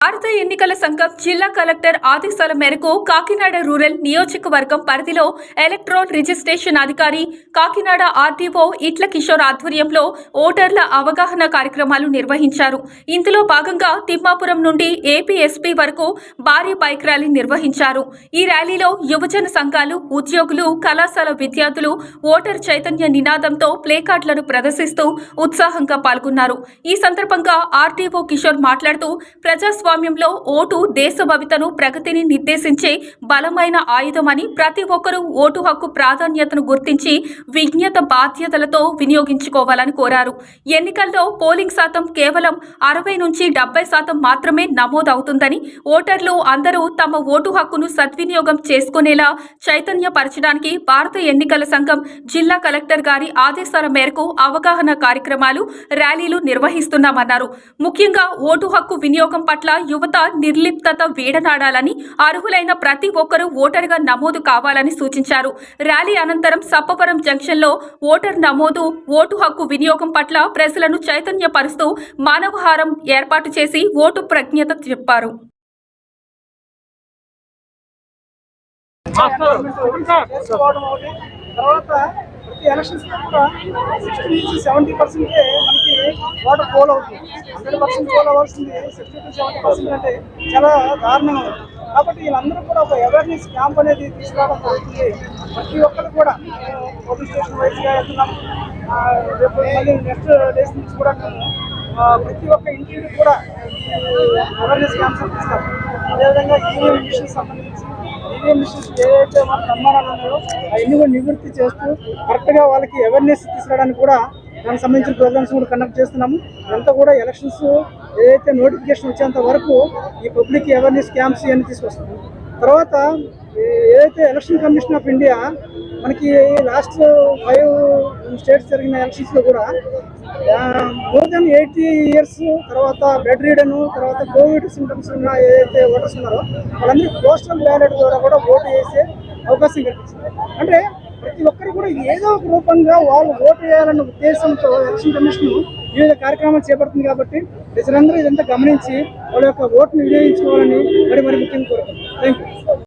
భారత ఎన్నికల సంఘం జిల్లా కలెక్టర్ ఆదేశాల మేరకు కాకినాడ రూరల్ నియోజకవర్గం పరిధిలో ఎలక్ట్రాన్ రిజిస్ట్రేషన్ అధికారి కాకినాడ ఆర్డీఓ ఇట్ల కిషోర్ ఆధ్వర్యంలో ఓటర్ల అవగాహన కార్యక్రమాలు నిర్వహించారు. ఇందులో భాగంగా తిమ్మాపురం నుండి ఏపీఎస్పీ వరకు భారీ బైక్ ర్యాలీ నిర్వహించారు. ఈ ర్యాలీలో యువజన సంఘాలు ఉద్యోగులు కళాశాల విద్యార్థులు ఓటర్ చైతన్య నినాదంతో ప్లేకార్డులను ప్రదర్శిస్తూ ఉత్సాహంగా పాల్గొన్నారు. ఈ సందర్భంగా ఆర్డీఓ కిషోర్ మాట్లాడుతూ ప్రజాస్వామ్యంలో ఓటు దేశ భవితను ప్రగతిని నిర్దేశించే బలమైన ఆయుధమని ప్రతి ఒక్కరూ ఓటు హక్కు ప్రాధాన్యతను గుర్తించి విజ్ఞత బాధ్యతలతో వినియోగించుకోవాలని కోరారు. ఎన్నికల్లో పోలింగ్ శాతం కేవలం అరవై నుంచి డెబ్బై శాతం మాత్రమే నమోదవుతుందని ఓటర్లు అందరూ తమ ఓటు హక్కును సద్వినియోగం చేసుకునేలా చైతన్యపరచడానికి భారత ఎన్నికల సంఘం జిల్లా కలెక్టర్ గారి ఆదేశాల మేరకు అవగాహన కార్యక్రమాలు ర్యాలీలు నిర్వహిస్తున్నామన్నారు. ముఖ్యంగా ఓటు హక్కు వినియోగం పట్ల యువత నిర్లిప్తత వీడనాడాలని అర్హులైన ప్రతి ఒక్కరూ ఓటరుగా నమోదు కావాలని సూచించారు. ర్యాలీ అనంతరం సప్పవరం జంక్షన్లో ఓటర్ నమోదు ఓటు హక్కు వినియోగం పట్ల ప్రజలను చైతన్యపరుస్తూ మానవహారం ఏర్పాటు చేసి ఓటు ప్రజ్ఞత చెప్పారు. తర్వాత ప్రతి ఎలక్షన్స్లో కూడా సిక్స్టీ నుంచి సెవెంటీ పర్సెంట్ మనకి వాటర్ పోల్ అవుతుంది. హండ్రెడ్ పర్సెంట్ పోల్ అవ్వాల్సింది సిక్స్టీ టు సెవెంటీ పర్సెంట్ అంటే చాలా దారుణంగా ఉంది. కాబట్టి వీళ్ళందరూ కూడా ఒక అవేర్నెస్ క్యాంప్ అనేది తీసుకురావడం జరుగుతుంది. ప్రతి ఒక్కరు కూడా పోలీస్ స్టేషన్ వైజ్గా వెళ్తున్నాం. రేపు మళ్ళీ నెక్స్ట్ డేస్ నుంచి కూడా ప్రతి ఒక్క ఇంటికి కూడా అవేర్నెస్ క్యాంప్స్ తీసుకురావాలి అదేవిధంగా ఈవీఎం మిషన్ సంబంధించి ఈవీఎం మిషన్స్ ఏదైతే మన ప్రమాణాలు ఉన్నాయో అవన్నీ కూడా నివృత్తి చేస్తూ కరెక్ట్గా వాళ్ళకి అవేర్నెస్ తీసుకురావడానికి కూడా దానికి సంబంధించిన ప్రోగ్రామ్స్ కూడా కండక్ట్ చేస్తున్నాము. అంతా కూడా ఎలక్షన్స్ ఏదైతే నోటిఫికేషన్ వచ్చేంత వరకు ఈ పబ్లిక్ అవేర్నెస్ క్యాంప్స్ ఇవన్నీ తీసుకొస్తున్నాము. తర్వాత ఏదైతే ఎలక్షన్ కమిషన్ ఆఫ్ ఇండియా మనకి లాస్ట్ ఫైవ్ స్టేట్స్ జరిగిన ఎలక్షన్స్లో కూడా మోర్ దెన్ ఎయిటీ ఇయర్స్ తర్వాత బెడ్ రీడన్ తర్వాత కోవిడ్ సింటమ్స్ ఉన్న ఏదైతే ఓటర్స్ ఉన్నారో వాళ్ళందరూ పోస్టల్ బ్యాలెట్ ద్వారా కూడా ఓటు వేసే అవకాశం కల్పించింది. అంటే ప్రతి ఒక్కరు కూడా ఏదో ఒక రూపంగా వాళ్ళు ఓటు వేయాలన్న ఉద్దేశంతో ఎలక్షన్ కమిషన్ వివిధ కార్యక్రమాలు చేపడుతుంది కాబట్టి ప్రజలందరూ ఇదంతా గమనించి వాళ్ళ యొక్క ఓటును వినియోగించుకోవాలని మరి మరి ముఖ్యంగా కోరుకుంటున్నాను థ్యాంక్ యూ